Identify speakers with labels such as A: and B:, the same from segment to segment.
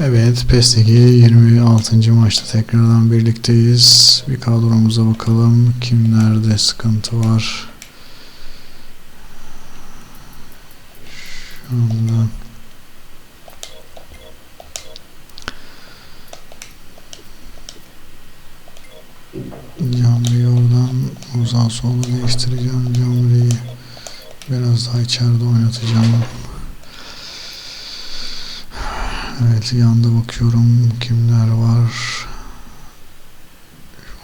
A: Evet, PES'teki 26. maçta tekrardan birlikteyiz. Bir kadromuza bakalım. Kimlerde sıkıntı var? Şu anda Camri'yi oradan uzağa sola değiştireceğim. Camri'yi biraz daha içeride oynatacağım. Evet yanda bakıyorum kimler var.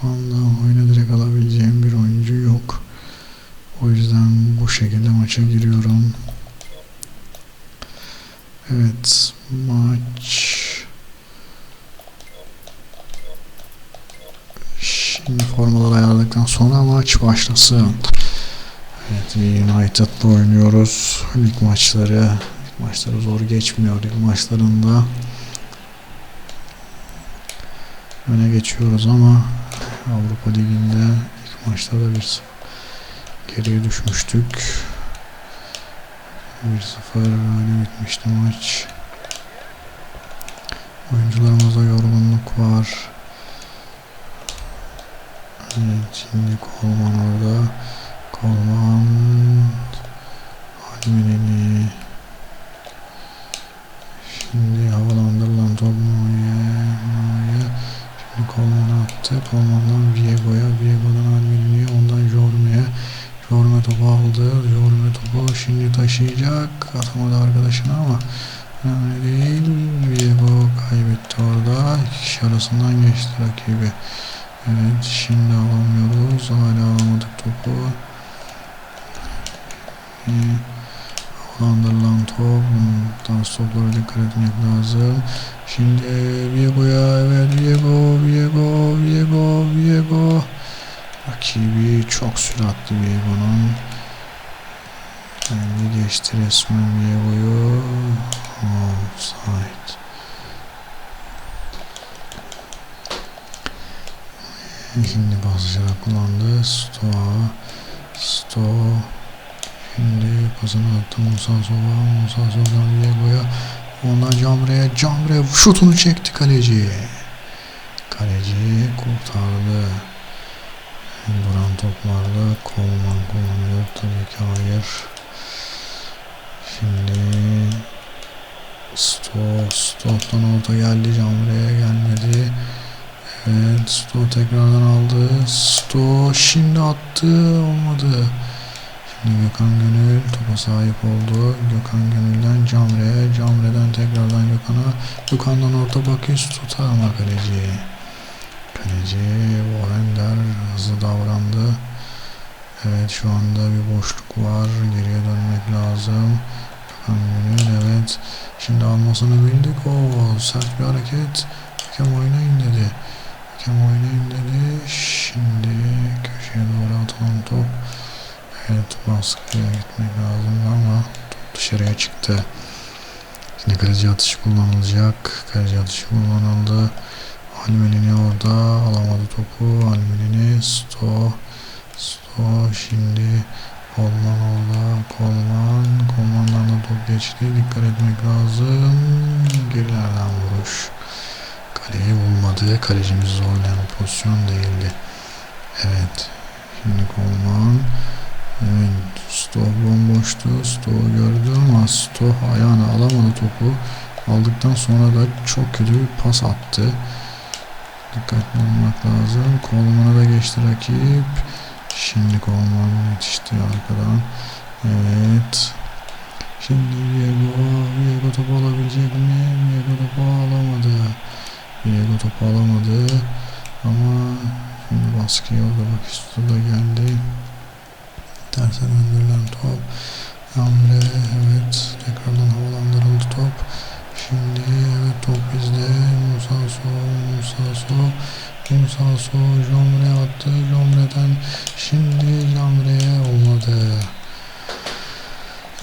A: Şu anda oyuna direkt alabileceğim bir oyuncu yok. O yüzden bu şekilde maça giriyorum. Evet maç Şimdi formaları ayarladıktan sonra maç başlasın. Evet United'la oynuyoruz. Lig maçları maçları zor geçmiyor lig maçlarında. Öne geçiyoruz ama Avrupa Ligi'nde ilk maçlarda bir geriye düşmüştük. 1-0 öyle bitmişti maç. Oyuncularımızda yorgunluk var. Evet, şimdi Kolman orada. Kolman taşıyacak. Atamadı arkadaşına ama önemli değil. Viego kaybetti orada. İki kişi arasından geçti rakibi. Evet şimdi alamıyoruz. Hala alamadık topu. Ee, havalandırılan top. Bundan toplara dikkat etmek lazım. Şimdi Viego'ya evet Viego, Viego, Viego, Viego. Rakibi çok süratli Viego'nun. Kendi geçti resmen Viego'yu. Offside. Şimdi basıcılar kullandı. Stoa. Sto. Şimdi pasını attı Musa Sova. Musa Sova'dan Viego'ya. Ondan Camre'ye. Camre şutunu çekti kaleci. Kaleci kurtardı. Duran toplarla Coleman kullanıyor. Tabii ki hayır. Şimdi Sto, Stop'tan orta geldi. Camre'ye gelmedi. Evet, Sto tekrardan aldı. Sto şimdi attı. Olmadı. Şimdi Gökhan Gönül topa sahip oldu. Gökhan Gönül'den Camre'ye. Camre'den tekrardan Gökhan'a. Gökhan'dan orta bakış tutar ama kaleci. Kaleci Warrender hızlı davrandı. Evet şu anda bir boşluk var. Geriye dönmek lazım. Evet. Şimdi almasını bildik. O sert bir hareket. Hakem oynayın dedi. Hakem oynayın dedi. Şimdi köşeye doğru atılan top. Evet baskıya gitmek lazım ama top dışarıya çıktı. Şimdi kaleci atışı kullanılacak. Kaleci atışı kullanıldı. Almelini orada alamadı topu. Almelini Sto Sto şimdi Kolman orada. Kolman. Kolmandan da top geçti. Dikkat etmek lazım. Gerilerden vuruş. Kaleyi bulmadı. Kalecimiz zorlayan pozisyon değildi. Evet. Şimdi Kolman. Evet. Sto bomboştu. Sto gördü ama Sto ayağına alamadı topu. Aldıktan sonra da çok kötü bir pas attı. Dikkatli olmak lazım. Kolman'a da geçti rakip. Şimdi Kolman yetişti arkadan. Evet. Şimdi Viego, Viego topu alabilecek mi? Viego topu alamadı. Viego topu alamadı. Ama şimdi baskıya bak üstü de geldi. Terse döndürülen top. Hamle evet tekrardan havalandırıldı top. Şimdi evet top bizde. Musa So, Musa So, Musa So, Jomre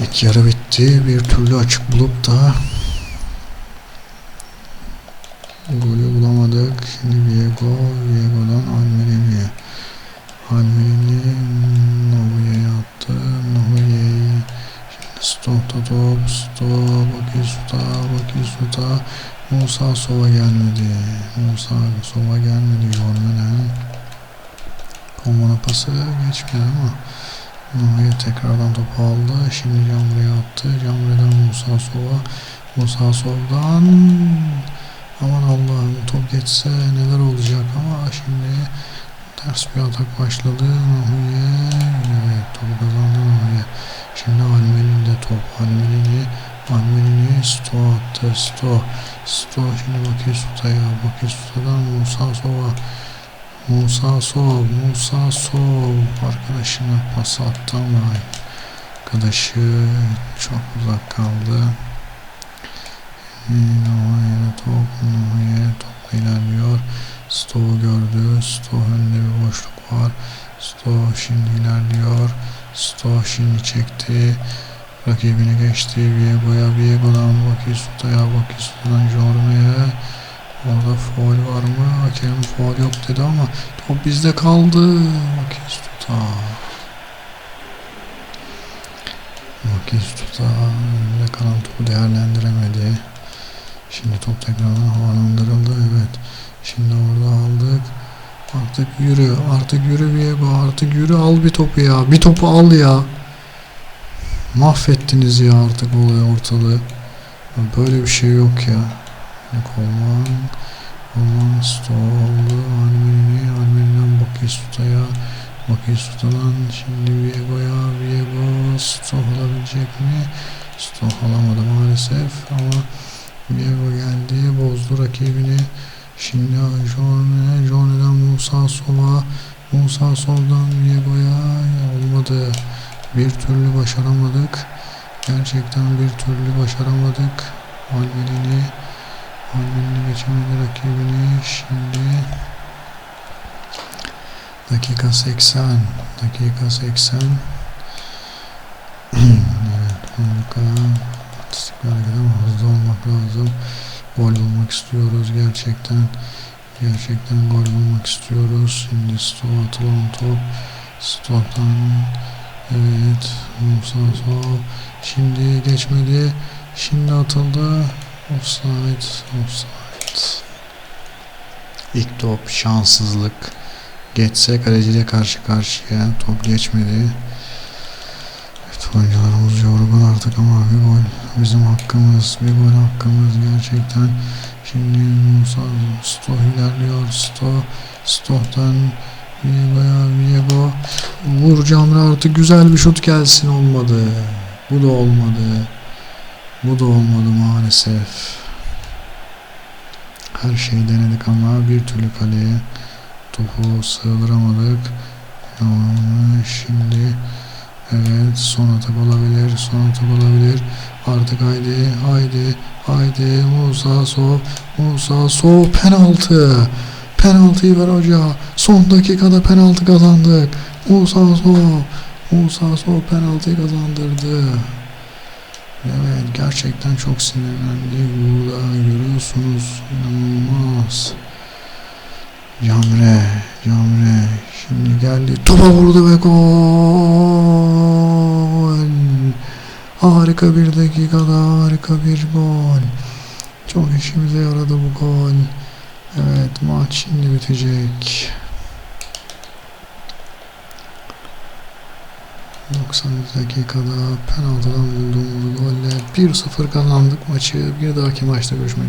A: İlk yarı bitti. Bir türlü açık bulup da golü bulamadık. Şimdi Viego, Viego'dan Almerini'ye. Almerini Novuye'ye attı. Novuye'yi Stopta top, stop, Bakisuta orta. Musa Sova gelmedi. Musa Sova gelmedi. Görmeden. Komuna pası geçmedi ama Nuri tekrardan topu aldı. Şimdi Camre'ye attı. Camre'den Musa Sova. Musa Sov'dan aman Allah'ım top geçse neler olacak ama şimdi ters bir atak başladı. Nuri'ye evet topu kazandı Nuri'ye. Şimdi Almeli'de top. Almeli'ni Almeli'ni Sto attı. Sto. Sto şimdi Bakisuta'ya. Bakisuta'dan Musa Sova. Musa Sov, Musa Sov arkadaşına pas attı ama arkadaşı çok uzak kaldı. Noha'ya top, Noha'ya topla ilerliyor. Sto'u gördü. Sto önünde bir boşluk var. Sto şimdi ilerliyor. Sto şimdi çekti. Rakibini geçti. Viego'ya, Viego'dan Bakisuta'ya, Bakisuta'dan Jorne'ye. Orada foul var mı? Hakem foul yok dedi ama top bizde kaldı. Bakistuta. Bakistuta önünde kalan topu değerlendiremedi. Şimdi top tekrardan havalandırıldı. Evet. Şimdi orada aldık. Artık yürü. Artık yürü Viego. Artık yürü al bir topu ya. Bir topu al ya. Mahvettiniz ya artık olayı ortalığı. Böyle bir şey yok ya. Kolman Kolman Sto oldu Almeni Almeni'den Bakistuta'ya Bakistuta'dan şimdi Viego'ya Viego Sto alabilecek mi? Sto alamadı maalesef ama Viego geldi bozdu rakibini. Şimdi Jone Jone'den Musa Sova Musa Sol'dan Viego'ya olmadı. Bir türlü başaramadık. Gerçekten bir türlü başaramadık. Almeni'ni Almeni geçemedi rakibini. Şimdi dakika 80 dakika 80 evet harika. Artistik hareket ama hızlı olmak lazım. Gol bulmak istiyoruz gerçekten. Gerçekten gol bulmak istiyoruz. Şimdi stop atılan top. Stoptan evet Musa Sol. Şimdi geçmedi. Şimdi atıldı Offside, offside. İlk top şanssızlık. Geçse kaleciyle karşı karşıya. Top geçmedi. Evet oyuncularımız yorgun artık ama bir gol bizim hakkımız. Bir gol hakkımız gerçekten. Şimdi Musa Sto ilerliyor. Sto. Sto'dan Viego'ya Viego. Vur Camra artık güzel bir şut gelsin olmadı. Bu da olmadı. Bu da olmadı maalesef. Her şeyi denedik ama bir türlü kaleye topu sığdıramadık. Ama Şimdi evet son atak olabilir, son atak olabilir. Artık haydi, haydi, haydi Musa Sov, Musa Sov penaltı. Penaltıyı ver hoca. Son dakikada penaltı kazandık. Musa Sov, Musa Sov penaltıyı kazandırdı. Gerçekten çok sinirlendi. Burada görüyorsunuz inanılmaz. Camre, Camre şimdi geldi. Topa vurdu ve gol. Harika bir dakikada harika bir gol. Çok işimize yaradı bu gol. Evet maç şimdi bitecek. 90 dakikada penaltıdan bulduğumuz golle 1-0 kazandık maçı. Bir dahaki maçta görüşmek